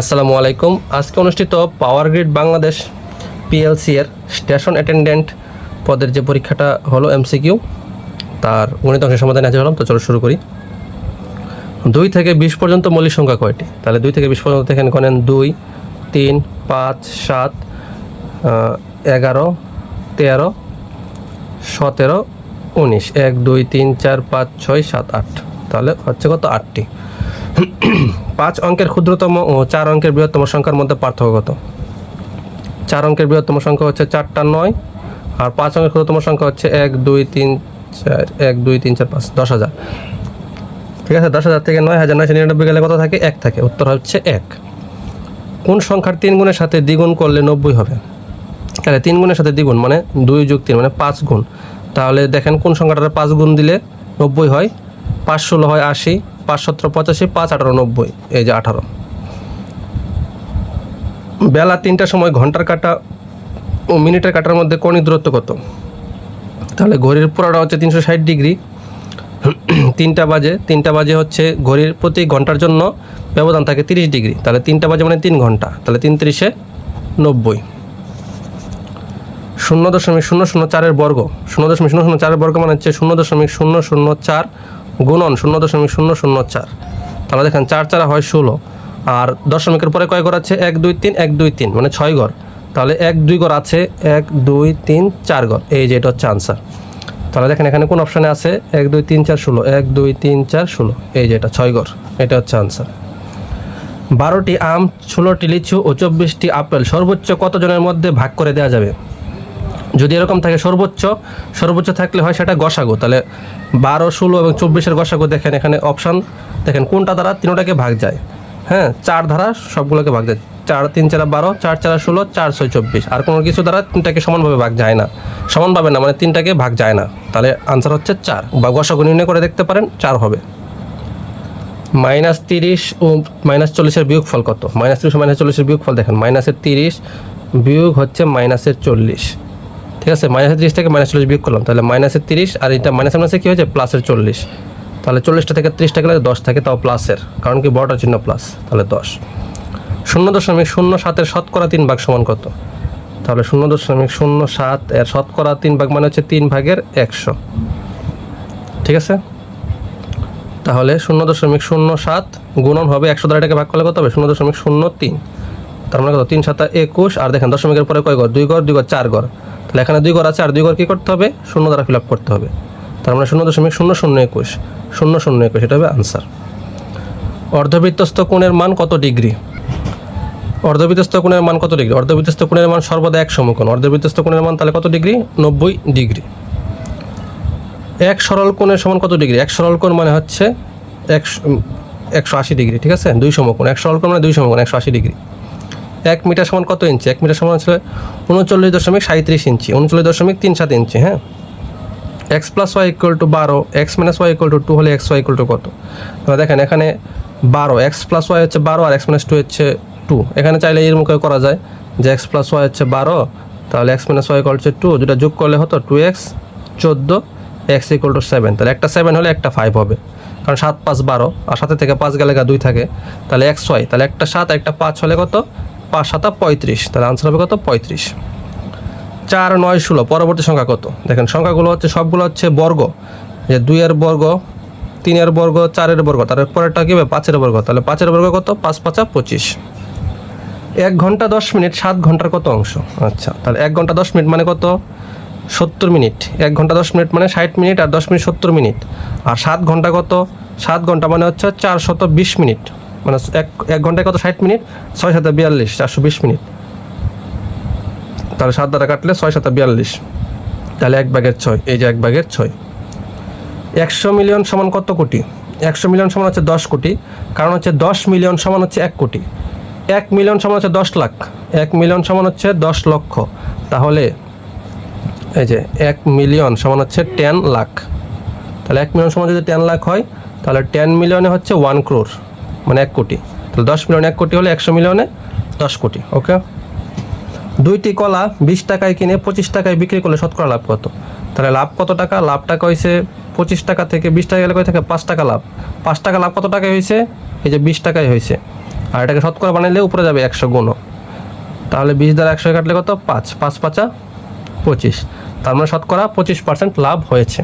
আসসালামু আলাইকুম। আজকে অনুষ্ঠিত পাওয়ার গ্রিড বাংলাদেশ পিএলসি এর স্টেশন অ্যাটেন্ডেন্ট পদের যে পরীক্ষাটা হলো এমসিকিউ তার গণিত অংশের সমাধান আছে হলাম। তো চলো শুরু করি। দুই থেকে বিশ পর্যন্ত মৌলিক সংখ্যা কয়টি? তাহলে দুই থেকে বিশ পর্যন্ত এখানে করেন দুই, তিন, পাঁচ, সাত এগারো, তেরো, সতেরো, উনিশ। এক, দুই, তিন, চার, পাঁচ, ছয়, সাত, আট। তাহলে হচ্ছে কত? আটটি। পাঁচ অঙ্কের ক্ষুদ্রতম ও চার অঙ্কের বৃহত্তম সংখ্যার মধ্যে পার্থক্য কত? চার অঙ্কের বৃহত্তম সংখ্যা হচ্ছে চারটা নয়, আর পাঁচ অঙ্কের ক্ষুদ্রতম সংখ্যা হচ্ছে এক, দুই, তিন, চার, এক, দুই, তিন, চার, পাঁচ, দশ হাজার। ঠিক আছে, দশ হাজার থেকে নয় হাজার নয়শো নিরানব্বই গেলে কত থাকে? এক থাকে। উত্তর হচ্ছে এক। কোন সংখ্যার তিন গুণের সাথে দ্বিগুণ করলে নব্বই হবে? তাহলে তিন গুণের সাথে দ্বিগুণ মানে দুই যুগ তিন মানে পাঁচ গুণ। তাহলে দেখেন কোন সংখ্যাটার পাঁচ গুণ দিলে নব্বই হয়? পাঁচ ষোলো হয় আশি পাঁচ, সতেরো, পঁচাশি, পাঁচ, আঠারো, নব্বই। এই যে আঠারো। বেলা তিনটার সময় ঘণ্টার কাটা ও মিনিটের কাটার মধ্যে কোণিক দূরত্ব কত? তাহলে ঘড়ির পুরোটা হচ্ছে তিনশো ষাট ডিগ্রি। তিনটা বাজে তিনটা বাজে হচ্ছে ঘড়ির প্রতি ঘণ্টার জন্য ব্যবধান থাকে তিরিশ ডিগ্রি। তাহলে তিনটা বাজে মানে তিন ঘণ্টা। তাহলে তিন তিরিশে নব্বই। শূন্য দশমিক শূন্য শূন্য চারের বর্গ। শূন্য দশমিক শূন্য শূন্য চারের বর্গ মানে হচ্ছে শূন্য দশমিক শূন্য শূন্য চার গুণন শূন্য দশমিক শূন্য শূন্য চার। তাহলে দেখেন চার চারা হয় ষোলো। আর দশমিকের পরে কয় ঘর আছে? এক, দুই, তিন, এক, দুই, তিন মানে ছয় ঘর। তাহলে এক, দুই ঘর আছে, এক, দুই, তিন, চার ঘর। এই যে এটা হচ্ছে আনসার তাহলে দেখেন এখানে কোন অপশানে আছে? এক, দুই, তিন, চার, ষোলো। এক, দুই, তিন, চার, ষোলো। এই যে এটা ছয় ঘর। এটা হচ্ছে আনসার বারোটি আম, ষোলোটি লিচু ও চব্বিশটি আপেল সর্বোচ্চ কতজনের মধ্যে ভাগ করে দেওয়া যাবে? যদি এরকম থাকে সর্বোচ্চ সর্বোচ্চ থাকলে হয় সেটা গসাগো। তাহলে বারো, ষোলো এবং চব্বিশের গসাগো দেখেন, এখানে অপশান দেখেন কোনটা দ্বারা তিনোটাকে ভাগ যায়। হ্যাঁ চার ধারা সবগুলোকে ভাগ যায়। চার, তিন, চারা, বারো, চার, চারা, ষোলো, চার, ছয়, চব্বিশ। আর কোনো কিছু দ্বারা তিনটাকে সমানভাবে ভাগ যায় না। সমানভাবে না মানে তিনটাকে ভাগ যায় না। তাহলে আনসার হচ্ছে চার। বা গসাগু নির্ণয় করে দেখতে পারেন, চার হবে। মাইনাস তিরিশ ও মাইনাস চল্লিশের বিয়োগ ফল কত? মাইনাস তিরিশ মাইনাস চল্লিশের বিয়োগ ফল দেখেন, মাইনাসের তিরিশ বিয়োগ হচ্ছে মাইনাসের চল্লিশ। ঠিক আছে, মাইনাসের তিরিশ থেকে মাইনাস চল্লিশ বিয়োগ করলাম, তাহলে মাইনাসের তিরিশ আর এটা মাইনাস মাইনাসে কী হয়েছে? প্লাসের চল্লিশ। তাহলে চল্লিশটা থেকে তিরিশটা গেলে দশ থাকে, তাও প্লাসের, কারণ কি বড়টার চিহ্ন প্লাস, তাহলে দশ। শূন্য দশমিক শূন্য সাতের শতকরা তিন ভাগ সমান কত? তাহলে শূন্য দশমিক শূন্য সাত এর শতকরা তিন ভাগ মানে হচ্ছে তিন ভাগের একশো। ঠিক আছে? তাহলে শূন্য দশমিক শূন্য সাত গুণন হবে একশো দ্বারা এটাকে ভাগ করলে কত হবে? শূন্য দশমিক শূন্য তিন। তার মানে কত? তিন সাতা একুশ, আর দেখেন দশমিকের পরে কয় ঘর দুই ঘর দুই ঘর চার ঘর তাহলে এখানে দুই ঘর আছে, আর দুই ঘর কী করতে হবে? শূন্য দ্বারা ফিল আপ করতে হবে। তার মানে শূন্য দশমিক শূন্য শূন্য একুশ। শূন্য শূন্য একুশ, এটা হবে আনসার অর্ধবৃত্তস্থ কোণের মান কত ডিগ্রি? অর্ধবৃত্তস্থ কোণের মান কত ডিগ্রি? অর্ধবৃত্তস্থ কোণের মান সর্বদা এক সমকোণ। অর্ধবৃত্তস্থ কোণের মান তাহলে কত ডিগ্রি? নব্বই ডিগ্রি। এক সরল কোণের সমান কত ডিগ্রি? এক সরল কোণ মানে হচ্ছে একশো একশো আশি ডিগ্রি, ঠিক আছে? দুই সমকোণ। এক সরল কোণ মানে দুই সমকোণ, একশো আশি ডিগ্রি। এক মিটার সমান কত ইঞ্চি? এক মিটার সমান হচ্ছে উনচল্লিশ দশমিক সাঁত্রিশ ইঞ্চি। উনচল্লিশ দশমিক তিন সাত ইঞ্চি হ্যাঁ? X plus y equal to বারো x minus y equal to two হলে এক্স ওয়াই ইকুয়াল টু কত? দেখেন, এখানে বারো এক্স প্লাস ওয়াই হচ্ছে বারো আর এক্স মাইনাস টু হচ্ছে টু এখানে চাইলে এর মুখে করা যায় যে এক্স প্লাস ওয়াই হচ্ছে বারো, তাহলে এক্স মাইনাস ওয়াই ইকুয়াল হচ্ছে টু যেটা যোগ করলে হতো টু এক্স চোদ্দ এক্স ইকুয়াল টু সেভেন তাহলে একটা সেভেন হলে একটা ফাইভ হবে। কারণ সাত পাঁচ বারো, আর সাথে থেকে পাঁচ গেলে গা দুই থাকে। তাহলে এক্স ওয়াই তাহলে একটা সাত, একটা পাঁচ হলে কত? পাঁচ সাতা পঁয়ত্রিশ। তাহলে আনসার হবে কত? পঁয়ত্রিশ। চার, নয়, ষোলো। পরবর্তী সংখ্যা কত? দেখেন, সংখ্যাগুলো হচ্ছে, সবগুলো হচ্ছে বর্গ। যে দুইয়ের বর্গ, তিনের বর্গ, চারের বর্গ। তার পরেরটা কী হবে? পাঁচের বর্গ। তাহলে পাঁচের বর্গ কত? পাঁচ, পাঁচা পঁচিশ। এক ঘণ্টা দশ মিনিট, সাত ঘণ্টার কত অংশ? আচ্ছা তাহলে এক ঘণ্টা দশ মিনিট মানে কত? সত্তর মিনিট। এক ঘণ্টা দশ মিনিট মানে ষাট মিনিট আর দশ মিনিট সত্তর মিনিট। আর সাত ঘণ্টা কত? সাত ঘণ্টা মানে হচ্ছে চার শত বিশ মিনিট। মানে এক এক ঘন্টায় কত? ষাট মিনিট? ছয় সাথে বিয়াল্লিশ, চারশো বিশ মিনিট। তাহলে সাত দ্বারা কাটলে ছয় সাথে বিয়াল্লিশ। তাহলে এক ব্যাগের ছয়, এই যে এক ব্যাগের ছয়। একশো মিলিয়ন সমান কত কোটি? একশো মিলিয়ন সমান হচ্ছে দশ কোটি। কারণ হচ্ছে দশ মিলিয়ন সমান হচ্ছে এক কোটি। এক মিলিয়ন সমান হচ্ছে দশ লাখ। এক মিলিয়ন সমান হচ্ছে দশ লক্ষ। তাহলে এই যে এক মিলিয়ন সমান হচ্ছে টেন লাখ। তাহলে এক মিলিয়ন সমান যদি টেন লাখ হয়, তাহলে টেন মিলিয়নে হচ্ছে ওয়ান ক্রোর। মানে এক কোটি। তাহলে দশ মিলিয়ন এক কোটি হলে একশো মিলিয়নে দশ কোটি, ওকে? দুইটি কলা বিশ টাকায় কিনে পঁচিশ টাকায় বিক্রি করলে শতকরা লাভ কত? তাহলে লাভ কত টাকা? লাভ টাকা হয়েছে পঁচিশ টাকা থেকে বিশ টাকা গেলে কয় থাকে? পাঁচ টাকা লাভ। পাঁচ টাকা লাভ কত টাকায় হয়েছে এই যে বিশ টাকায় হয়েছে আর এটাকে শতকরা বানাইলে উপরে যাবে একশো গুণ। তাহলে বিশ দ্বারা একশো কাটলে কত? পাঁচ। পাঁচ পাঁচা পঁচিশ। তার মানে শতকরা পঁচিশ পার্সেন্ট লাভ হয়েছে।